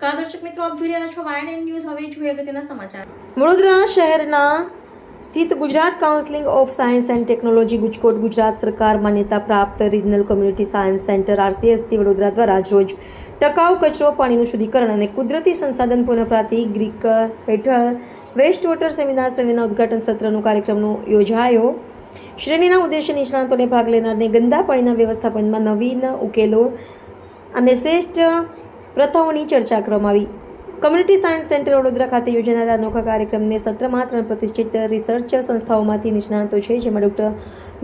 નમસ્કાર, દર્શક મિત્રો, આપ જોઈ રહ્યા છો વાયન ન્યૂઝ હવે જોઈએ અગત્યના સમાચાર. વડોદરા શહેરના સ્થિત Gujarat counselling of science and technology GUJCOST, Gujarat સરકાર માન્યતા પ્રાપ્ત regional community science centre RCSC Vadodara દ્વારા રોજ ટકાઉ કચરો, પાણીનું શુદ્ધિકરણ અને કુદરતી સંસાધન પુનઃપ્રાપ્તિ ગ્રીક હેઠળ વેસ્ટ વોટર સેમિનાર શ્રેણીના ઉદઘાટન સત્રનું કાર્યક્રમનું યોજાયો. શ્રેણીના ઉદ્દેશ્ય નિષ્ણાતોને ભાગ લેનારને ગંદા પાણીના વ્યવસ્થાપનમાં નવીન ઉકેલો અને શ્રેષ્ઠ પ્રથાઓની ચર્ચા કરવામાં આવી. કમ્યુનિટી સાયન્સ સેન્ટર વડોદરા ખાતે યોજાનારા અનોખા કાર્યક્રમને સત્રમાં ત્રણ પ્રતિષ્ઠિત રિસર્ચ સંસ્થાઓમાંથી નિષ્ણાતો છે, જેમાં ડૉક્ટર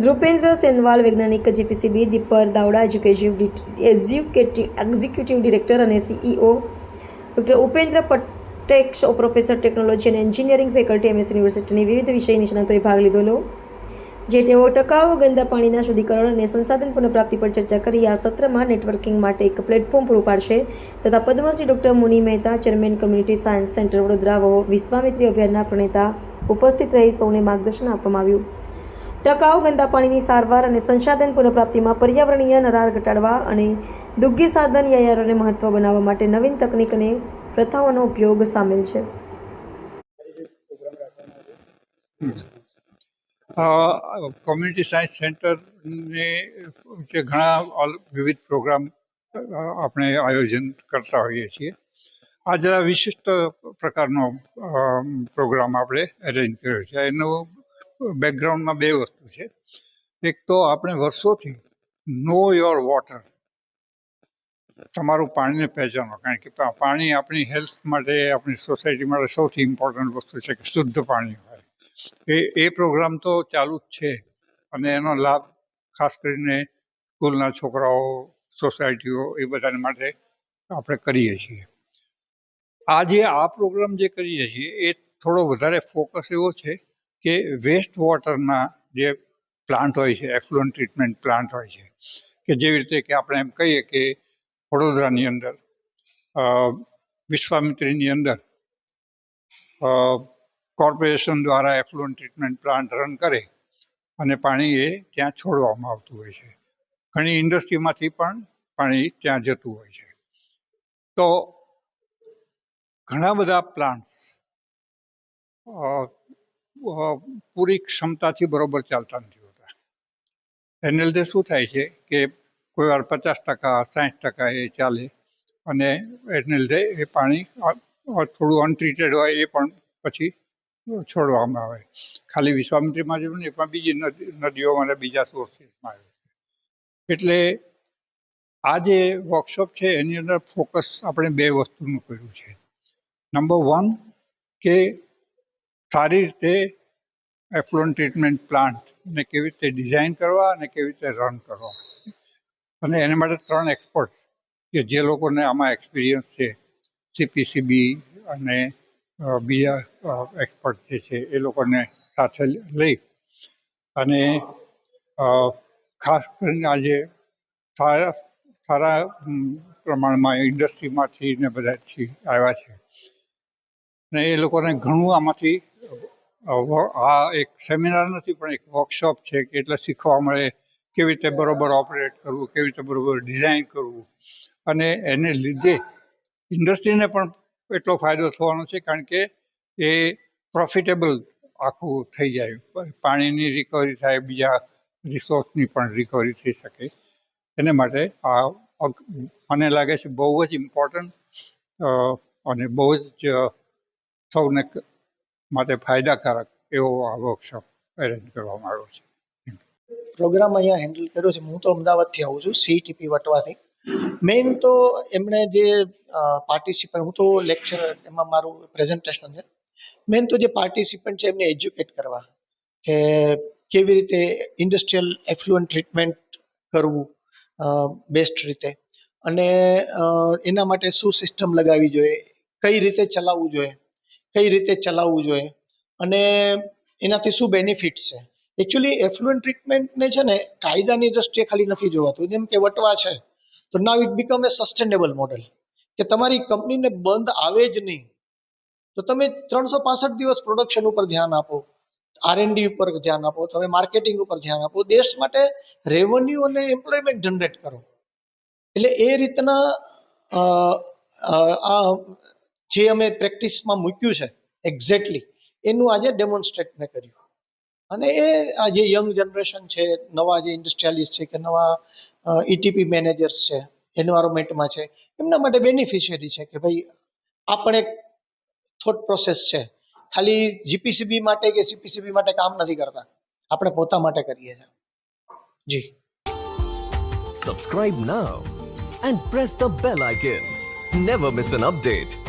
ધ્રુપેન્દ્ર સેનવાલ, વૈજ્ઞાનિક GPCB, Dipar Davda educative executive executive director અને સીઈઓ ડૉક્ટર ઉપેન્દ્ર પટેક્ષ પ્રોફેસર ટેકનોલોજી અને એન્જિનિયરિંગ ફેકલ્ટી એમએસ યુનિવર્સિટીની વિવિધ વિષય નિષ્ણાતોએ ભાગ લીધેલો જે તેઓ ટકાઉ ગંદા પાણીના શુદ્ધિકરણ અને સંસાધન પુનઃપ્રાપ્તિ પર ચર્ચા કરી આ સત્રમાં નેટવર્કિંગ માટે એક પ્લેટફોર્મ પૂરું પાડશે તથા Padmashri doctor Muni Mehta, chairman community science centre Vadodara વહો Vishwamitri અભિયાનના પ્રણેતા ઉપસ્થિત રહી સૌને માર્ગદર્શન આપવામાં આવ્યું. ટકાઉ ગંદા પાણીની સારવાર અને સંસાધન પુનઃપ્રાપ્તિમાં પર્યાવરણીય નરાર ઘટાડવા અને ડુગ્ગી સાધન યાયારોને મહત્વ બનાવવા માટે નવીન તકનીક અને પ્રથાઓનો ઉપયોગ સામેલ છે. કોમ્યુનિટી સાયન્સ સેન્ટરને જે ઘણા વિવિધ પ્રોગ્રામ આપણે આયોજન કરતા હોઈએ છીએ. આ જરા વિશિષ્ટ પ્રકારનો પ્રોગ્રામ આપણે અરેન્જ કર્યો છે. એનું બેકગ્રાઉન્ડમાં બે વસ્તુ છે. એક તો આપણે વર્ષોથી નો યોર વોટર તમારું પાણીને પહેચાનો કારણ કે પાણી આપણી હેલ્થ માટે, આપણી સોસાયટી માટે સૌથી ઇમ્પોર્ટન્ટ વસ્તુ છે કે શુદ્ધ પાણી હોય. એ એ પ્રોગ્રામ તો ચાલુ જ છે. અને એનો લાભ ખાસ કરીને સ્કૂલના છોકરાઓ, સોસાયટીઓ એ બધાને માટે આપણે કરીએ છીએ. આજે આ પ્રોગ્રામ જે કરીએ છીએ, એ થોડો વધારે ફોકસ એવો છે કે વેસ્ટ વોટરના જે પ્લાન્ટ હોય છે એફ્લુઅન્ટ ટ્રીટમેન્ટ પ્લાન્ટ હોય છે, કે જેવી રીતે કે આપણે એમ કહીએ કે વડોદરાની અંદર વિશ્વામિત્રીની અંદર કોર્પોરેશન દ્વારા એફ્લુઅન્ટ ટ્રીટમેન્ટ પ્લાન્ટ રન કરે અને પાણી એ ત્યાં છોડવામાં આવતું હોય છે. ઘણી ઇન્ડસ્ટ્રીમાંથી પણ પાણી ત્યાં જતું હોય છે. તો ઘણા બધા પ્લાન્ટ પૂરી ક્ષમતાથી બરોબર ચાલતા નથી હોતા. એને લીધે શું થાય છે કે કોઈ વાર પચાસ ટકા, સાઠ ટકા એ ચાલે અને એને લીધે એ પાણી થોડું અનટ્રીટેડ હોય એ પણ પછી છોડવામાં આવે. ખાલી વિશ્વામિત્રીમાં જ નહીં, પણ બીજી નદી નદીઓમાં અને બીજા સોર્સીસમાં આવે એટલે આ જે વર્કશોપ છે, એની અંદર ફોકસ આપણે બે વસ્તુનું કર્યું છે. નંબર વન કે સારી રીતે એફ્લોન ટ્રીટમેન્ટ પ્લાન્ટ ને કેવી રીતે ડિઝાઇન કરવા અને કેવી રીતે રન કરવા. અને એના માટે ત્રણ એક્સપર્ટ કે જે લોકોને આમાં એક્સપિરિયન્સ છે સીપીસીબી અને બીજા એક્સપર્ટ જે છે એ લોકોને સાથે લઈ અને ખાસ કરીને આજે સારા સારા પ્રમાણમાં ઇન્ડસ્ટ્રીમાંથી ને બધાથી આવ્યા છે. ને એ લોકોને ઘણું આમાંથી આ એક સેમિનાર નથી, પણ એક વર્કશોપ છે કે એટલે શીખવા મળે કેવી રીતે બરોબર ઓપરેટ કરવું, કેવી રીતે બરોબર ડિઝાઇન કરવું. અને એને લીધે ઇન્ડસ્ટ્રીને પણ એટલો ફાયદો થવાનો છે, કારણ કે એ પ્રોફિટેબલ આખું થઈ જાય. પાણીની રિકવરી થાય, બીજા રિસોર્સની પણ રિકવરી થઈ શકે. એને માટે આ મને લાગે છે બહુ જ ઇમ્પોર્ટન્ટ અને બહુ જ સૌને માટે ફાયદાકારક એવો આ વર્કશોપ અરેન્જ કરવામાં આવ્યો છે. પ્રોગ્રામ અહીંયા હેન્ડલ કર્યો છે. હું તો અમદાવાદથી આવું છું સીટીપી વટવાથી. મેઇન તો એમણે જે પાર્ટિસિપન્ટ હું તો લેક્ચર એમાં મારું પ્રેઝન્ટેશન છે. મેઇન તો જે પાર્ટિસિપન્ટ છે એમને એજ્યુકેટ કરવા કે કેવી રીતે ઇન્ડસ્ટ્રીયલ એફ્લુઅન્ટ ટ્રીટમેન્ટ કરવું બેસ્ટ રીતે. અને એના માટે શું સિસ્ટમ લગાવવી જોઈએ, કઈ રીતે ચલાવવું જોઈએ, કઈ રીતે ચલાવવું જોઈએ. અને એનાથી શું બેનિફિટ છે. એકચ્યુઅલી એફ્લુઅન્ટ ટ્રીટમેન્ટને છે ને કાયદાની દ્રષ્ટિએ ખાલી નથી જોવાતું. જેમ કે વટવા છે તો now it become a sustainable model કે તમારી કંપનીને બંધ આવે જ નહીં. તો તમે ત્રણસો પાસઠ દિવસ પ્રોડક્શન ઉપર ધ્યાન આપો. આરએનડી ઉપર ધ્યાન આપો. તમે માર્કેટિંગ ઉપર ધ્યાન આપો. દેશ માટે રેવન્યુ અને એમ્પ્લોયમેન્ટ જનરેટ કરો. એટલે એ રીતના આ જે અમે પ્રેક્ટિસમાં મૂક્યું છે એક્ઝેક્ટલી એનું આજે ડેમોન્સ્ટ્રેટ મેં કર્યું. અને એ, આ જે યંગ જનરેશન છે, નવા જે ઇન્ડસ્ટ્રીયાલિસ્ટ છે કે નવા ઇટીપી મેનેજર્સ છે એન્વાયરમેન્ટમાં છે, એમના માટે બેનિફિશિયરી છે કે ભાઈ આ પણ એક થોટ પ્રોસેસ છે. ખાલી જીપીસીબી માટે કે સીપીસીબી માટે કામ નથી કરતા. આપણે પોતા માટે કરીએ છીએ. જી. Subscribe now and press the bell icon never miss an update.